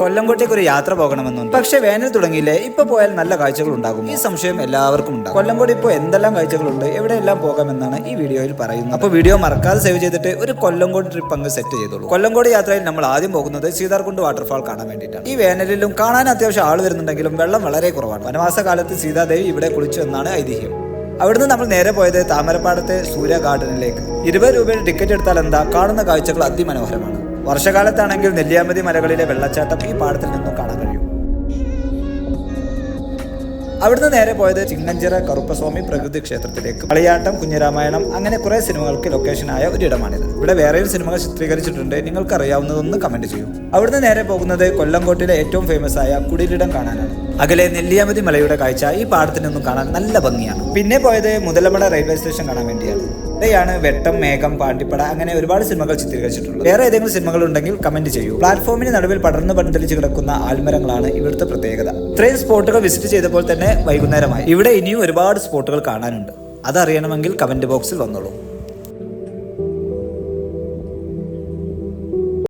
കൊല്ലംകോട്ടേക്ക് ഒരു യാത്ര പോകണമെന്നുണ്ട്. പക്ഷെ വേനൽ തുടങ്ങിയില്ലേ ഇപ്പൊ പോയാൽ നല്ല കാഴ്ചകൾ ഉണ്ടാകും ഈ സംശയം എല്ലാവർക്കും ഉണ്ടാകും. കൊല്ലംകോട് ഇപ്പോൾ എന്തെല്ലാം കാഴ്ചകളുണ്ട്? എവിടെയെല്ലാം പോകാമെന്നാണ് ഈ വീഡിയോയിൽ പറയുന്നത്. അപ്പോൾ വീഡിയോ മറക്കാതെ സേവ് ചെയ്തിട്ട് ഒരു കൊല്ലംകോട് ട്രിപ്പ് അങ്ങ് സെറ്റ് ചെയ്തോളൂ. കൊല്ലംകോട് യാത്രയിൽ നമ്മൾ ആദ്യം പോകുന്നത് സീതാർകുണ്ട് വാട്ടർഫാൾ കാണാൻ വേണ്ടിയിട്ടാണ്. ഈ വേനലിലും കാണാൻ അത്യാവശ്യം ആൾ വരുന്നുണ്ടെങ്കിലും വെള്ളം വളരെ കുറവാണ്. വനവാസ കാലത്ത് സീതാദേവി ഇവിടെ കുളിച്ചു എന്നാണ് ഐതിഹ്യം. അവിടുന്ന് നമ്മൾ നേരെ പോയത് താമരപ്പാടത്തെ സൂര്യ ഗാർഡനിലേക്ക് ഇരുപത് രൂപയുടെ ടിക്കറ്റ് എടുത്താൽ എന്താ? കാണുന്ന കാഴ്ചകൾ അതിമനോഹരമാണ്. വർഷകാലത്താണെങ്കിൽ നെല്ലിയാമ്പതി മലകളിലെ വെള്ളച്ചാട്ടം ഈ പാടത്തിൽ നിന്നും കാണാൻ കഴിയും. അവിടുന്ന് നേരെ പോയത് ചിങ്ങഞ്ചിറ കറുപ്പസ്വാമി പ്രകൃതി ക്ഷേത്രത്തിലേക്ക്. കളിയാട്ടം കുഞ്ഞരാമായണം അങ്ങനെ കുറെ സിനിമകൾക്ക് ലൊക്കേഷനായ ഒരിടമാണിത്. ഇവിടെ വേറെയും സിനിമകൾ ചിത്രീകരിച്ചിട്ടുണ്ട്. നിങ്ങൾക്ക് അറിയാവുന്നതൊന്ന് കമന്റ് ചെയ്യൂ. അവിടുന്ന് നേരെ പോകുന്നത് കൊല്ലംകോട്ടിലെ ഏറ്റവും ഫേമസ് ആയ കുടിലിടം കാണാനാണ്. അകലെ നെല്ലിയാമതി മലയുടെ കാഴ്ച ഈ പാടത്തിൽ നിന്നും കാണാൻ നല്ല ഭംഗിയാണ്. പിന്നെ പോയത് മുതലമട റെയിൽവേ സ്റ്റേഷൻ കാണാൻ വേണ്ടിയാണ്. ഇവിടെയാണ് വെട്ടം മേഘം പാണ്ടിപ്പട അങ്ങനെ ഒരുപാട് സിനിമകൾ ചിത്രീകരിച്ചിട്ടുള്ളത്. വേറെ ഏതെങ്കിലും സിനിമകൾ ഉണ്ടെങ്കിൽ കമന്റ് ചെയ്യൂ. പ്ലാറ്റ്ഫോമിന് നടുവിൽ പടർന്നു പന്തലിച്ച് കിടക്കുന്ന ആൽമരങ്ങളാണ് ഇവിടുത്തെ പ്രത്യേകത. ഇത്രയും സ്പോട്ടുകൾ വിസിറ്റ് ചെയ്തപ്പോൾ തന്നെ വൈകുന്നേരമായി. ഇവിടെ ഇനിയും ഒരുപാട് സ്പോട്ടുകൾ കാണാനുണ്ട്. അതറിയണമെങ്കിൽ കമന്റ് ബോക്സിൽ വന്നോളൂ.